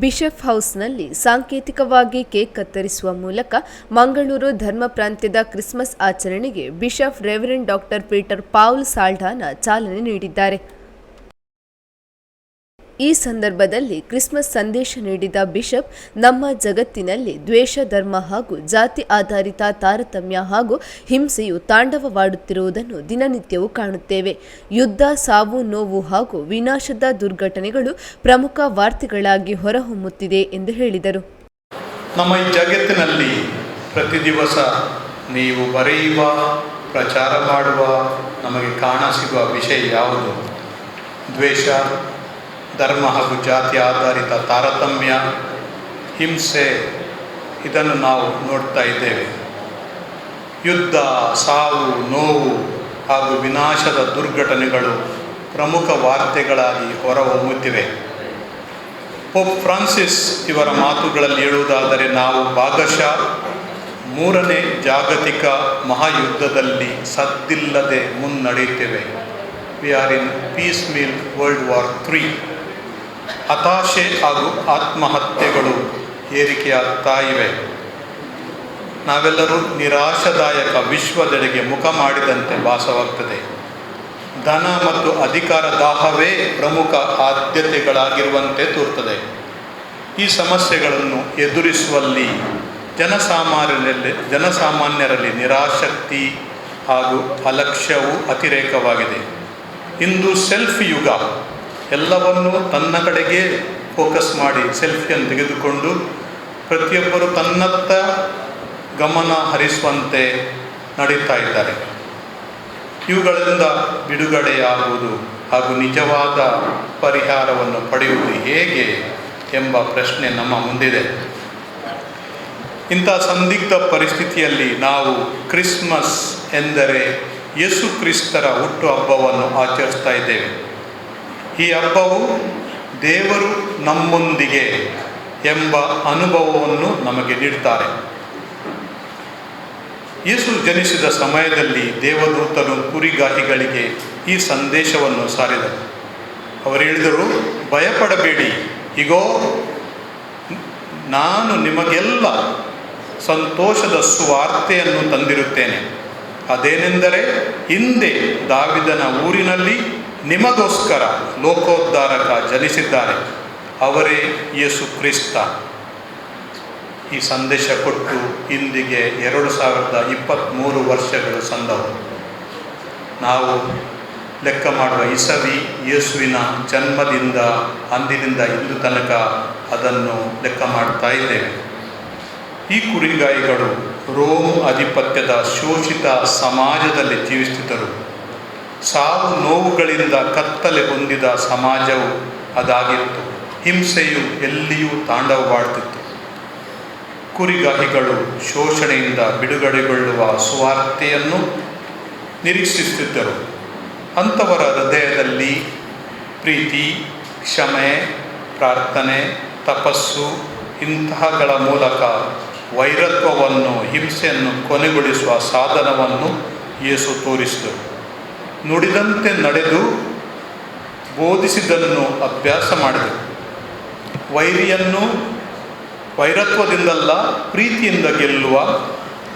Bishop ಹೌಸ್ನಲ್ಲಿ ಸಾಂಕೇತಿಕವಾಗಿ cake ಕತ್ತರಿಸುವ ಮೂಲಕ ಮಂಗಳೂರು ಧರ್ಮ ಪ್ರಾಂತ್ಯದ ಕ್ರಿಸ್ಮಸ್ ಆಚರಣೆಗೆ bishop reverend doctor Peter Paul Saldanha ಚಾಲನೆ ನೀಡಿದ್ದಾರೆ. ಈ ಸಂದರ್ಭದಲ್ಲಿ ಕ್ರಿಸ್ಮಸ್ ಸಂದೇಶ ನೀಡಿದ ಬಿಷಪ್, ನಮ್ಮ ಜಗತ್ತಿನಲ್ಲಿ ದ್ವೇಷ, ಧರ್ಮ ಹಾಗೂ ಜಾತಿ ಆಧಾರಿತ ತಾರತಮ್ಯ ಹಾಗೂ ಹಿಂಸೆಯು ತಾಂಡವವಾಡುತ್ತಿರುವುದನ್ನು ದಿನನಿತ್ಯವೂ ಕಾಣುತ್ತೇವೆ. ಯುದ್ಧ, ಸಾವು, ನೋವು ಹಾಗೂ ವಿನಾಶದ ದುರ್ಘಟನೆಗಳು ಪ್ರಮುಖ ವಾರ್ತೆಗಳಾಗಿ ಹೊರಹೊಮ್ಮುತ್ತಿದೆ ಎಂದು ಹೇಳಿದರು. ನಮ್ಮ ಈ ಜಗತ್ತಿನಲ್ಲಿ ಪ್ರತಿ ದಿವಸ ನೀವು ಬರೆಯುವ, ಪ್ರಚಾರ ಮಾಡುವ ನಮಗೆ ಕಾಣಸಿಗುವ ವಿಷಯ ಯಾವುದು? ದ್ವೇಷ ಧರ್ಮ ಹಾಗೂ ಜಾತಿ ಆಧಾರಿತ ತಾರತಮ್ಯ, ಹಿಂಸೆ, ಇದನ್ನು ನಾವು ನೋಡ್ತಾ ಇದ್ದೇವೆ. ಯುದ್ಧ, ಸಾವು, ನೋವು ಹಾಗೂ ವಿನಾಶದ ದುರ್ಘಟನೆಗಳು ಪ್ರಮುಖ ವಾರ್ತೆಗಳಾಗಿ ಹೊರಹೊಮ್ಮುತ್ತಿವೆ. ಪೋಪ್ ಫ್ರಾನ್ಸಿಸ್ ಇವರ ಮಾತುಗಳಲ್ಲಿ ಹೇಳುವುದಾದರೆ, ನಾವು ಭಾಗಶಃ ಮೂರನೇ ಜಾಗತಿಕ ಮಹಾಯುದ್ಧದಲ್ಲಿ ಸದ್ದಿಲ್ಲದೆ ಮುನ್ನಡೆಯುತ್ತೇವೆ. We are in piecemeal world war three ಹತಾಶೆ ಹಾಗೂ ಆತ್ಮಹತ್ಯೆಗಳು ಏರಿಕೆಯಾಗ್ತಾ ಇವೆ. ನಾವೆಲ್ಲರೂ ನಿರಾಶದಾಯಕ ವಿಶ್ವದೆಡೆಗೆ ಮುಖ ಮಾಡಿದಂತೆ ಭಾಸವಾಗ್ತದೆ. ಧನ ಮತ್ತು ಅಧಿಕಾರ ದಾಹವೇ ಪ್ರಮುಖ ಆದ್ಯತೆಗಳಾಗಿರುವಂತೆ ತೋರ್ತದೆ ಈ ಸಮಸ್ಯೆಗಳನ್ನು ಎದುರಿಸುವಲ್ಲಿ ಜನಸಾಮಾನ್ಯರಲ್ಲಿ ಜನಸಾಮಾನ್ಯರಲ್ಲಿ ನಿರಾಸಕ್ತಿ ಹಾಗೂ ಅಲಕ್ಷ್ಯವು ಅತಿರೇಕವಾಗಿದೆ. ಇಂದು ಸೆಲ್ಫ್ ಯುಗ. ಎಲ್ಲವನ್ನೂ ತನ್ನ ಕಡೆಗೆ ಫೋಕಸ್ ಮಾಡಿ ಸೆಲ್ಫಿಯನ್ನು ತೆಗೆದುಕೊಂಡು ಪ್ರತಿಯೊಬ್ಬರು ತನ್ನತ್ತ ಗಮನ ಹರಿಸುವಂತೆ ನಡೀತಾ ಇದ್ದಾರೆ. ಇವುಗಳಿಂದ ಬಿಡುಗಡೆಯಾಗುವುದು ಹಾಗೂ ನಿಜವಾದ ಪರಿಹಾರವನ್ನು ಪಡೆಯುವುದು ಹೇಗೆ ಎಂಬ ಪ್ರಶ್ನೆ ನಮ್ಮ ಮುಂದಿದೆ. ಇಂಥ ಸಂದಿಗ್ಧ ಪರಿಸ್ಥಿತಿಯಲ್ಲಿ ನಾವು ಕ್ರಿಸ್ಮಸ್ ಎಂದರೆ ಯೇಸು ಕ್ರಿಸ್ತರ ಹುಟ್ಟುಹಬ್ಬವನ್ನು ಆಚರಿಸ್ತಾ ಇದ್ದೇವೆ. ಈ ಹಬ್ಬವು ದೇವರು ನಮ್ಮೊಂದಿಗೆ ಎಂಬ ಅನುಭವವನ್ನು ನಮಗೆ ನೀಡ್ತಾರೆ. ಯೇಸು ಜನಿಸಿದ ಸಮಯದಲ್ಲಿ ದೇವದೂತನು ಕುರಿಗಾಹಿಗಳಿಗೆ ಈ ಸಂದೇಶವನ್ನು ಸಾರಿದರು ಅವರು ಹೇಳಿದರು, ಭಯಪಡಬೇಡಿ. ಈಗೋ ನಾನು ನಿಮಗೆಲ್ಲ ಸಂತೋಷದ ಸುವಾರ್ತೆಯನ್ನು ತಂದಿರುತ್ತೇನೆ. ಅದೇನೆಂದರೆ ಹಿಂದೆ ದಾವಿದನ ಊರಿನಲ್ಲಿ ನಿಮಗೋಸ್ಕರ ಲೋಕೋದ್ಧಾರಕ ಜನಿಸಿದ್ದಾರೆ. ಅವರೇ ಯೇಸು ಕ್ರಿಸ್ತ. ಈ ಸಂದೇಶ ಕೊಟ್ಟು ಇಂದಿಗೆ ಎರಡು ಸಾವಿರದ ಇಪ್ಪತ್ತ್ಮೂರು ವರ್ಷಗಳು ಸಂದವು. ನಾವು ಲೆಕ್ಕ ಮಾಡುವ ಇಸವಿ ಯೇಸುವಿನ ಜನ್ಮದಿಂದ, ಅಂದಿನಿಂದ ಇಂದು ತನಕ ಅದನ್ನು ಲೆಕ್ಕ ಮಾಡ್ತಾ ಇದ್ದೇವೆ. ಈ ಕುರಿಗಾಯಿಗಳು ರೋಮ್ ಆಧಿಪತ್ಯದ ಶೋಷಿತ ಸಮಾಜದಲ್ಲಿ ಜೀವಿಸುತ್ತಿದ್ದರು. ಸಾವು ನೋವುಗಳಿಂದ ಕತ್ತಲೆ ಹೊಂದಿದ ಸಮಾಜವು ಅದಾಗಿತ್ತು. ಹಿಂಸೆಯು ಎಲ್ಲಿಯೂ ತಾಂಡವವಾಡ್ತಿತ್ತು. ಕುರಿಗಾಹಿಗಳು ಶೋಷಣೆಯಿಂದ ಬಿಡುಗಡೆಗೊಳ್ಳುವ ಸುವಾರ್ತೆಯನ್ನು ನಿರೀಕ್ಷಿಸುತ್ತಿದ್ದರು. ಅಂಥವರ ಹೃದಯದಲ್ಲಿ ಪ್ರೀತಿ, ಕ್ಷಮೆ, ಪ್ರಾರ್ಥನೆ, ತಪಸ್ಸು ಇಂತಹಗಳ ಮೂಲಕ ವೈರತ್ವವನ್ನು, ಹಿಂಸೆಯನ್ನು ಕೊನೆಗೊಳಿಸುವ ಸಾಧನವನ್ನು ಯೇಸು ತೋರಿಸಿದರು. ನುಡಿದಂತೆ ನಡೆದು ಬೋಧಿಸಿದ್ದನ್ನು ಅಭ್ಯಾಸ ಮಾಡಿದೆ. ವೈರಿಯನ್ನು ವೈರತ್ವದಿಂದಲ್ಲ, ಪ್ರೀತಿಯಿಂದ ಗೆಲ್ಲುವ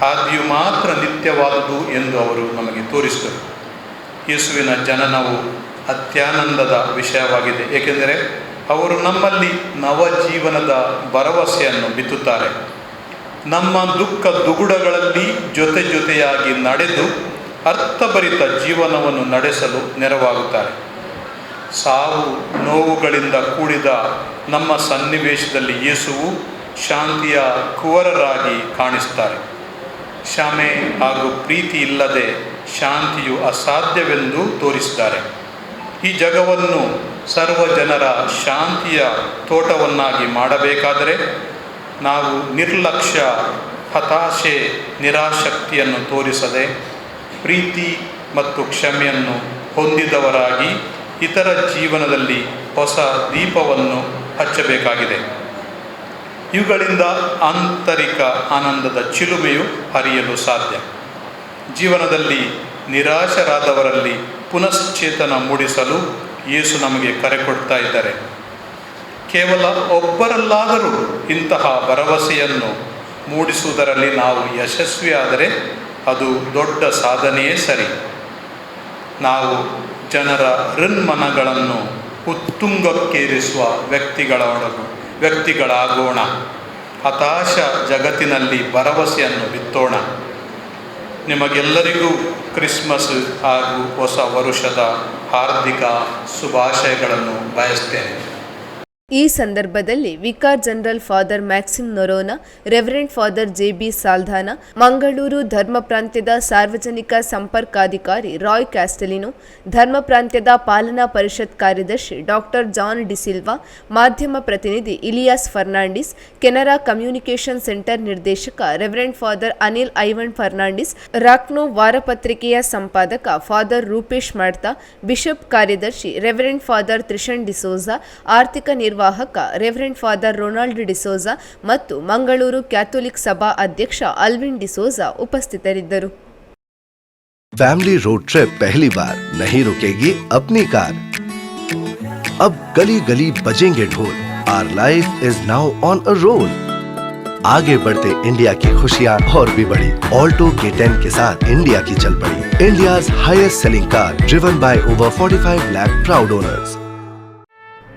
ಹಾದಿಯು ಮಾತ್ರ ನಿತ್ಯವಾದುದು ಎಂದು ಅವರು ನಮಗೆ ತೋರಿಸಿದರು. ಯೇಸುವಿನ ಜನನವು ಅತ್ಯಾನಂದದ ವಿಷಯವಾಗಿದೆ. ಏಕೆಂದರೆ ಅವರು ನಮ್ಮಲ್ಲಿ ನವಜೀವನದ ಭರವಸೆಯನ್ನು ಬಿತ್ತುತ್ತಾರೆ. ನಮ್ಮ ದುಃಖ ದುಗುಡಗಳಲ್ಲಿ ಜೊತೆ ಜೊತೆಯಾಗಿ ನಡೆದು ಅರ್ಥಭರಿತ ಜೀವನವನ್ನು ನಡೆಸಲು ನೆರವಾಗುತ್ತಾರೆ. ಸಾವು ನೋವುಗಳಿಂದ ಕೂಡಿದ ನಮ್ಮ ಸನ್ನಿವೇಶದಲ್ಲಿ ಯೇಸುವು ಶಾಂತಿಯ ಕುವರರಾಗಿ ಕಾಣಿಸ್ತಾರೆ ಕ್ಷಮೆ ಹಾಗೂ ಪ್ರೀತಿ ಇಲ್ಲದೆ ಶಾಂತಿಯು ಅಸಾಧ್ಯವೆಂದು ತೋರಿಸಿದ್ದಾರೆ ಈ ಜಗವನ್ನು ಸರ್ವ ಜನರ ಶಾಂತಿಯ ತೋಟವನ್ನಾಗಿ ಮಾಡಬೇಕಾದರೆ ನಾವು ನಿರ್ಲಕ್ಷ್ಯ, ಹತಾಶೆ ನಿರಾಶಕ್ತಿಯನ್ನು ತೋರಿಸದೆ ಪ್ರೀತಿ ಮತ್ತು ಕ್ಷಮೆಯನ್ನು ಹೊಂದಿದವರಾಗಿ ಇತರ ಜೀವನದಲ್ಲಿ ಹೊಸ ದೀಪವನ್ನು ಹಚ್ಚಬೇಕಾಗಿದೆ. ಇವುಗಳಿಂದ ಆಂತರಿಕ ಆನಂದದ ಚಿಲುಮೆಯು ಹರಿಯಲು ಸಾಧ್ಯ. ಜೀವನದಲ್ಲಿ ನಿರಾಶರಾದವರಲ್ಲಿ ಪುನಶ್ಚೇತನ ಮೂಡಿಸಲು ಯೇಸು ನಮಗೆ ಕರೆ ಕೊಡ್ತಾ ಇದ್ದಾರೆ. ಕೇವಲ ಒಬ್ಬರಲ್ಲಾದರೂ ಇಂತಹ ಭರವಸೆಯನ್ನು ಮೂಡಿಸುವುದರಲ್ಲಿ ನಾವು ಯಶಸ್ವಿಯಾದರೆ ಅದು ದೊಡ್ಡ ಸಾಧನೆಯೇ ಸರಿ. ನಾವು ಜನರ ಋನ್ಮನಗಳನ್ನು ಉತ್ತುಂಗಕ್ಕೇರಿಸುವ ವ್ಯಕ್ತಿಗಳೊಳಗು ವ್ಯಕ್ತಿಗಳಾಗೋಣ. ಹತಾಶ ಜಗತ್ತಿನಲ್ಲಿ ಭರವಸೆಯನ್ನು ಬಿತ್ತೋಣ. ನಿಮಗೆಲ್ಲರಿಗೂ ಕ್ರಿಸ್ಮಸ್ ಹಾಗೂ ಹೊಸ ವರುಷದ ಹಾರ್ದಿಕ ಶುಭಾಶಯಗಳನ್ನು ಬಯಸ್ತೇನೆ. ಈ ಸಂದರ್ಭದಲ್ಲಿ vicar general father Maxim Noronha, reverend father J B Saldanha, Mangaluru ಧರ್ಮ ಪ್ರಾಂತ್ಯದ ಸಾರ್ವಜನಿಕ ಸಂಪರ್ಕಾಧಿಕಾರಿ ರಾಯ್ ಕ್ಯಾಸ್ಟಲಿನೋ, ಧರ್ಮ ಪ್ರಾಂತ್ಯದ ಪಾಲನಾ ಪರಿಷತ್ ಕಾರ್ಯದರ್ಶಿ ಡಾಕ್ಟರ್ ಜಾನ್ ಡಿಸಿಲ್ವಾ ಮಾಧ್ಯಮ ಪ್ರತಿನಿಧಿ Elias Fernandes, Canara communication centre ನಿರ್ದೇಶಕ reverend father Anil Ivan Fernandes, Raknno ವಾರಪತ್ರಿಕೆಯ ಸಂಪಾದಕ ಫಾದರ್ ರೂಪೇಶ್ ಮಾಡ್ತಾ, ಬಿಷಪ್ ಕಾರ್ಯದರ್ಶಿ ರೆವರೆಂಡ್ ಫಾದರ್ ತ್ರಿಷನ್ ಡಿಸೋಜಾ, ಆರ್ಥಿಕ ನಿರ್ವಾಹಕ ರೆವರೆಂಡ್ ಫಾದರ್ ರೊನಾಲ್ಡ್ ಡಿಸೋಜಾ ಮತ್ತು ಮಂಗಳೂರು ಕ್ಯಾಥೋಲಿಕ್ ಸಭಾ ಅಧ್ಯಕ್ಷ ಅಲ್ವಿನ್ ಡಿಸೋಜಾ ಉಪಸ್ಥಿತರಿದ್ದರು फैमिली रोड ट्रिप पहली बार नहीं रुकेगी अपनी कार अब गली गली बजेंगे ढोल are life is now on a roll आगे बढ़ते इंडिया की खुशियां और भी बढ़ी ऑल्टो के टेन के साथ इंडिया की चल पड़ी India highest selling car driven by over 45 lakh proud owners